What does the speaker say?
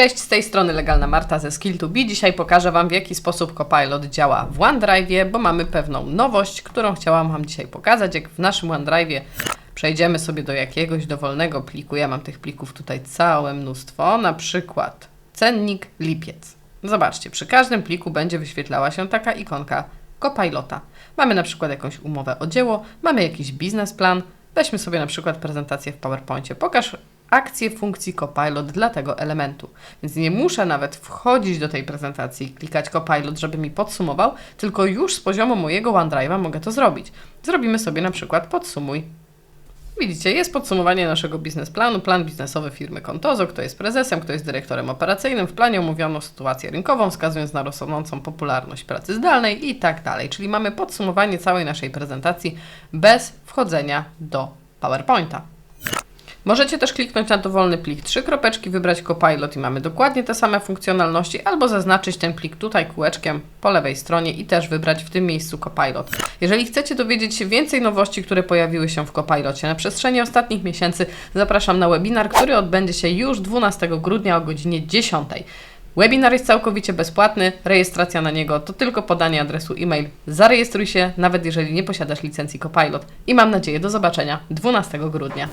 Cześć, z tej strony Legalna Marta ze Skill2B. Dzisiaj pokażę Wam, w jaki sposób Copilot działa w OneDrive, bo mamy pewną nowość, którą chciałam Wam dzisiaj pokazać. Jak w naszym OneDrive przejdziemy sobie do jakiegoś dowolnego pliku, ja mam tych plików tutaj całe mnóstwo, na przykład cennik lipiec. Zobaczcie, przy każdym pliku będzie wyświetlała się taka ikonka Copilota. Mamy na przykład jakąś umowę o dzieło, mamy jakiś biznesplan, weźmy sobie na przykład prezentację w PowerPoincie. Pokaż akcję funkcji Copilot dla tego elementu. Więc nie muszę nawet wchodzić do tej prezentacji i klikać Copilot, żeby mi podsumował, tylko już z poziomu mojego OneDrive'a mogę to zrobić. Zrobimy sobie na przykład podsumuj. Widzicie, jest podsumowanie naszego biznesplanu, plan biznesowy firmy Contozo, kto jest prezesem, kto jest dyrektorem operacyjnym. W planie omówiono sytuację rynkową, wskazując na rosnącą popularność pracy zdalnej i tak dalej. Czyli mamy podsumowanie całej naszej prezentacji bez wchodzenia do PowerPointa. Możecie też kliknąć na dowolny plik, trzy kropeczki, wybrać Copilot i mamy dokładnie te same funkcjonalności, albo zaznaczyć ten plik tutaj kółeczkiem po lewej stronie i też wybrać w tym miejscu Copilot. Jeżeli chcecie dowiedzieć się więcej nowości, które pojawiły się w Copilocie na przestrzeni ostatnich miesięcy, zapraszam na webinar, który odbędzie się już 12 grudnia o godzinie 10. Webinar jest całkowicie bezpłatny, rejestracja na niego to tylko podanie adresu e-mail. Zarejestruj się, nawet jeżeli nie posiadasz licencji Copilot i mam nadzieję do zobaczenia 12 grudnia.